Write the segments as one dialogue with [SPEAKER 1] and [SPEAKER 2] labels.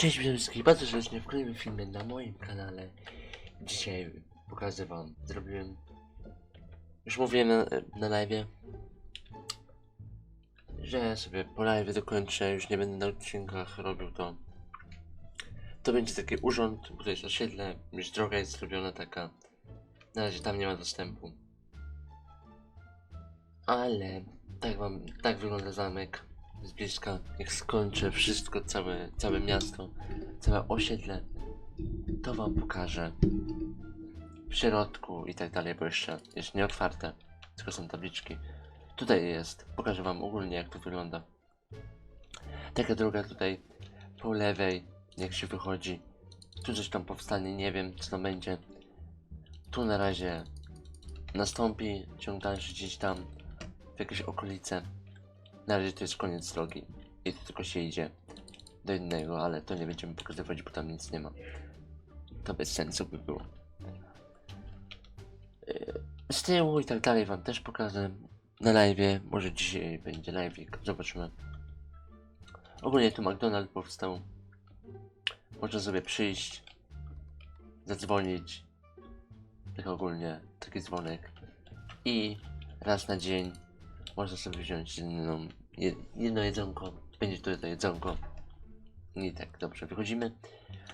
[SPEAKER 1] Cześć wszystkich bardzo serdecznie w kolejnym filmie na moim kanale. Dzisiaj pokażę wam, zrobiłem, już mówiłem na, na live, że sobie po live dokończę, już nie będę na odcinkach robił to. To będzie taki urząd, to jest osiedle, już droga jest zrobiona taka, na razie tam nie ma dostępu. Ale tak wam, tak wygląda zamek z bliska. Jak skończę wszystko, całe, całe miasto, całe osiedle, to wam pokażę w środku i tak dalej, bo jeszcze jest nie otwarte, tylko są tabliczki. Tutaj jest, pokażę wam ogólnie jak to wygląda. Taka droga tutaj po lewej, jak się wychodzi. Tu coś tam powstanie, nie wiem co tam będzie. Tu na razie nastąpi ciąg dalszy gdzieś tam w jakieś okolice. Na razie to jest koniec drogi i tu tylko się idzie do innego, ale to nie będziemy pokazywać, bo tam nic nie ma. To bez sensu by było. Yy, Z tyłu i tak dalej wam też pokażę na live. Może dzisiaj będzie live, zobaczymy. Ogólnie tu McDonald's powstał. Można sobie przyjść, zadzwonić. Tak ogólnie, taki dzwonek. I raz na dzień można sobie wziąć jed, jedno jedzonko. Będzie to to jedzonko. I tak, dobrze, wychodzimy.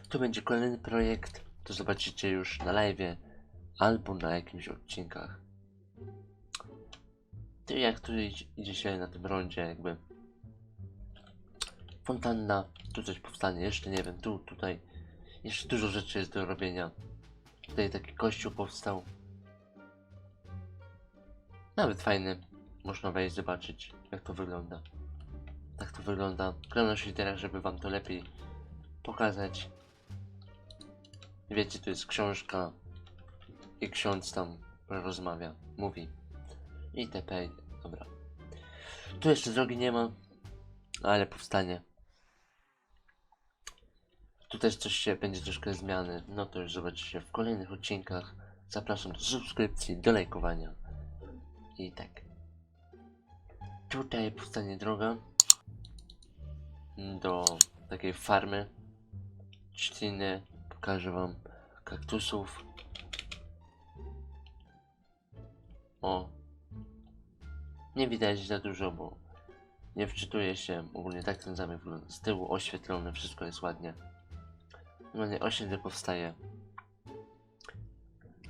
[SPEAKER 1] Tu będzie kolejny projekt. To zobaczycie już na live albo na jakimś odcinkach. Ty jak tu idzie się na tym rondzie, jakby fontanna, tu coś powstanie, jeszcze nie wiem, tu, tutaj, jeszcze dużo rzeczy jest do robienia. Tutaj taki kościół powstał. Nawet fajny. Można wejść zobaczyć, jak to wygląda. Tak to wygląda. Kliknę się teraz, żeby wam to lepiej pokazać. Wiecie, tu jest książka i ksiądz tam rozmawia, mówi. itp. Dobra. Tu jeszcze drogi nie ma, ale powstanie. Tu też coś się będzie troszkę zmiany. No to już zobaczycie w kolejnych odcinkach. Zapraszam do subskrypcji, do lajkowania. I tak. Tutaj powstanie droga do takiej farmy trzciny. Pokażę wam kaktusów. O. Nie widać za dużo, bo nie wczytuje się. Ogólnie tak ten zamek wygląda. Z tyłu oświetlone, wszystko jest ładnie. Normalnie osiedle powstaje.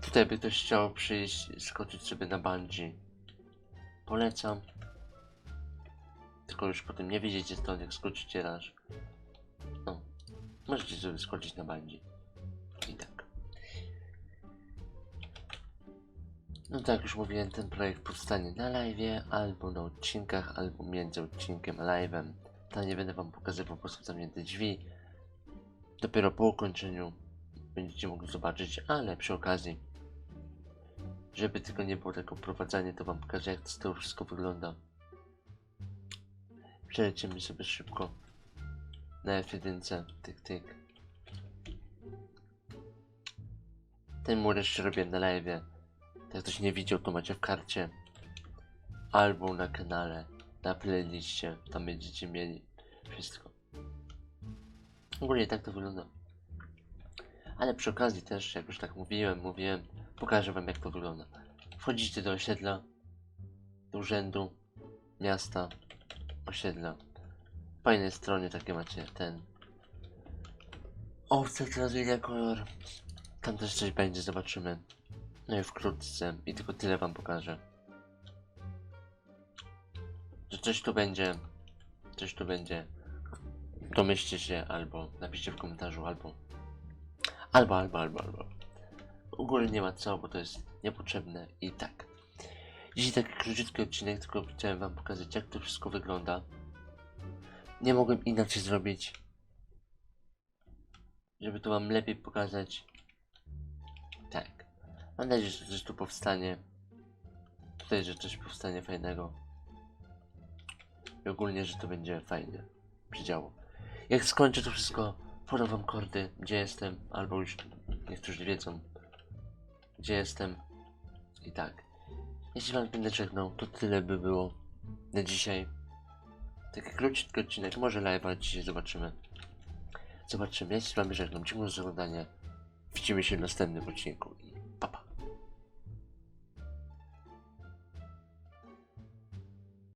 [SPEAKER 1] Tutaj by ktoś chciał przyjść, skoczyć sobie na bungee. Polecam. Tylko już potem nie widzicie stąd, jak skoczycie raz. No. Możecie sobie skoczyć na bungee. I tak. No tak, już mówiłem, ten projekt powstanie na live, albo na odcinkach, albo między odcinkiem a live'em. Tam nie będę wam pokazywał, po są zamknięte drzwi. Dopiero po ukończeniu będziecie mogli zobaczyć, ale przy okazji, żeby tylko nie było tego prowadzenia, to wam pokażę, jak to wszystko wygląda. Przelecimy sobie szybko na F1, tyk tyk. Ten mur jeszcze robię na live. Jak ktoś nie widział, to macie w karcie. Albo na kanale, na playliście. Tam będziecie mieli wszystko. Ogólnie tak to wygląda. Ale przy okazji też, jak już tak mówiłem, mówiłem, pokażę wam jak to wygląda. Wchodzicie do osiedla, do urzędu, miasta, osiedla. Fajnej stronie takie macie ten. Owce teraz ile kolor. Tam też coś będzie, zobaczymy. No i wkrótce. I tylko tyle wam pokażę. Że coś tu będzie. Coś tu będzie. Domyślcie się albo napiszcie w komentarzu albo. Albo, albo, albo, albo. Ogólnie nie ma co, bo to jest niepotrzebne i tak. Dzisiaj taki króciutki odcinek, tylko chciałem wam pokazać jak to wszystko wygląda. Nie mogłem inaczej zrobić. Żeby to wam lepiej pokazać. Tak. Mam nadzieję, że coś tu powstanie. Tutaj, że coś powstanie fajnego. I ogólnie, że to będzie fajnie. Przydziało. Jak skończę to wszystko, podam wam kordy, gdzie jestem, albo już niektórzy wiedzą, gdzie jestem. I tak. Jeśli wam będę żegnał, to tyle by było na dzisiaj. Taki króciutki odcinek, może live, ale dzisiaj zobaczymy. zobaczymy. Ja się z wami. Dziękuję za oglądanie. Widzimy się w następnym odcinku.